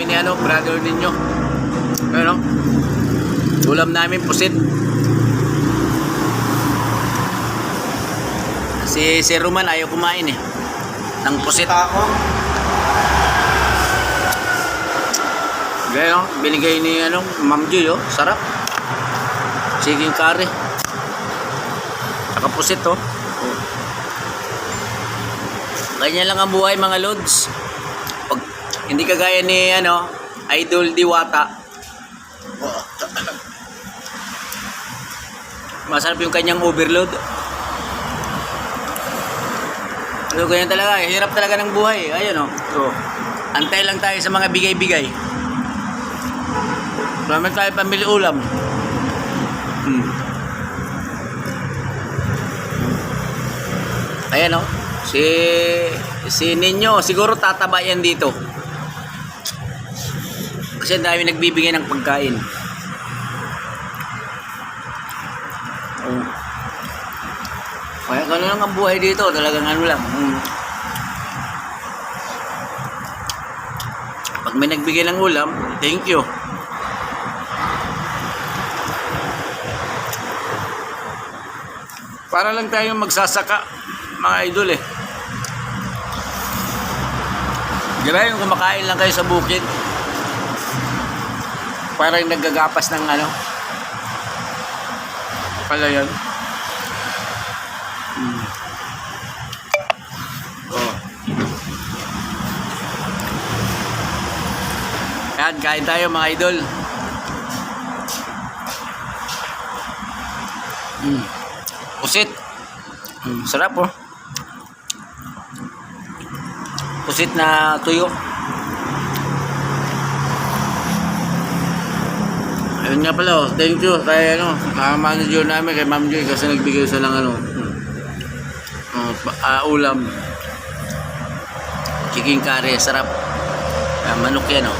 namin ni ano, brother ninyo. Ano? Ulam namin pusit. Si si Roman ayaw kumain eh. Ng pusit. Ako. Gaya, binigay ni ano, Ma'am Joy, oh. Sarap. Chicken curry. Saka pusit, oh. oh. Ganyan lang ang buhay, mga lods. Hindi kagaya ni, ano, Idol Diwata. Oh. Masarap yung kanyang overload. So, ganyan talaga. eh. Hirap talaga ng buhay. Ayun, oh. So, antay lang tayo sa mga bigay-bigay. Marami tayo pamili ulam. Hmm. Ayan o. Si si Ninyo, siguro tataba yan dito. Kasi dami nagbibigay ng pagkain. Oh. Kaya gano'n lang ang buhay dito. Talagang ano lang. Hmm. Pag may nagbigay ng ulam, thank you. Para lang tayo magsasaka, mga idol eh. Di kumakain lang kayo sa bukid? Parang naggagapas ng ano? Pala yun. Hmm. Oh. Yan, kain tayo mga idol. Hmm. Pusit. Mm, sarap oh. Pusit na tuyo. Ayun nga pala oh. Thank you kay ano, uh, manager namin kay Ma'am Joy kasi nagbigay siya ng ano. Uh, uh, ulam. Chicken curry, sarap. Uh, manok yan oh.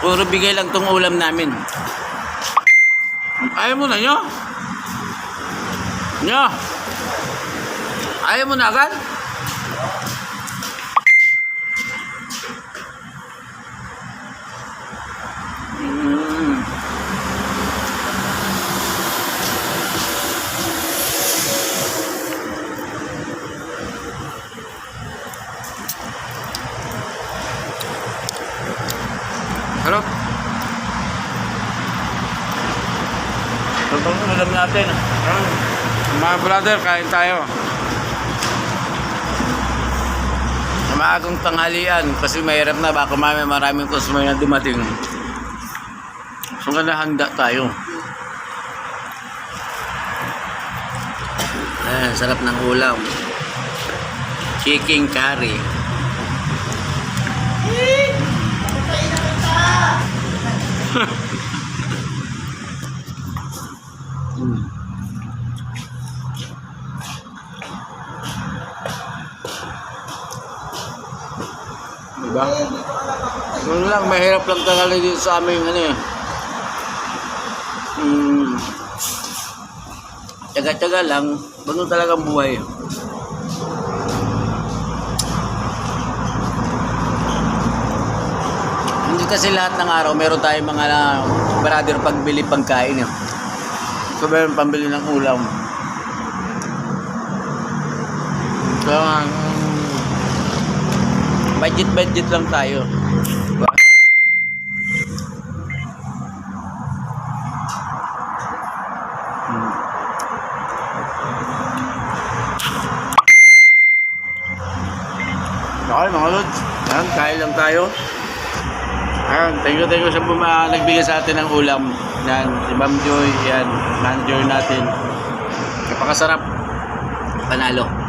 Puro bigay lang tong ulam namin. Ayaw mo na nyo? Nyo? Ayaw mo na agad? Sarap. Totoo alam natin. ah. Mga brother, kain tayo. Sa maagang tanghalian kasi mahirap na baka mamaya maraming customer na dumating. So na handa tayo. Ayan, sarap ng ulam. Chicken curry. Mm. Diba? Yun lang, mahirap lang talaga dito sa amin, ano eh. Hmm. Tsaga-tsaga lang, ganun talagang buhay. Kasi lahat ng araw, meron tayong mga uh, brother pagbili pagkain. Eh. So, meron pambili ng ulam. So, um, budget-budget lang tayo. Diba? Hmm. Okay mga lods, yan, kain lang tayo. Ayan, thank you, thank you sa buma, nagbigay sa atin ng ulam. Yan, si Ma'am Joy, yan, manager natin. Napakasarap. Panalo.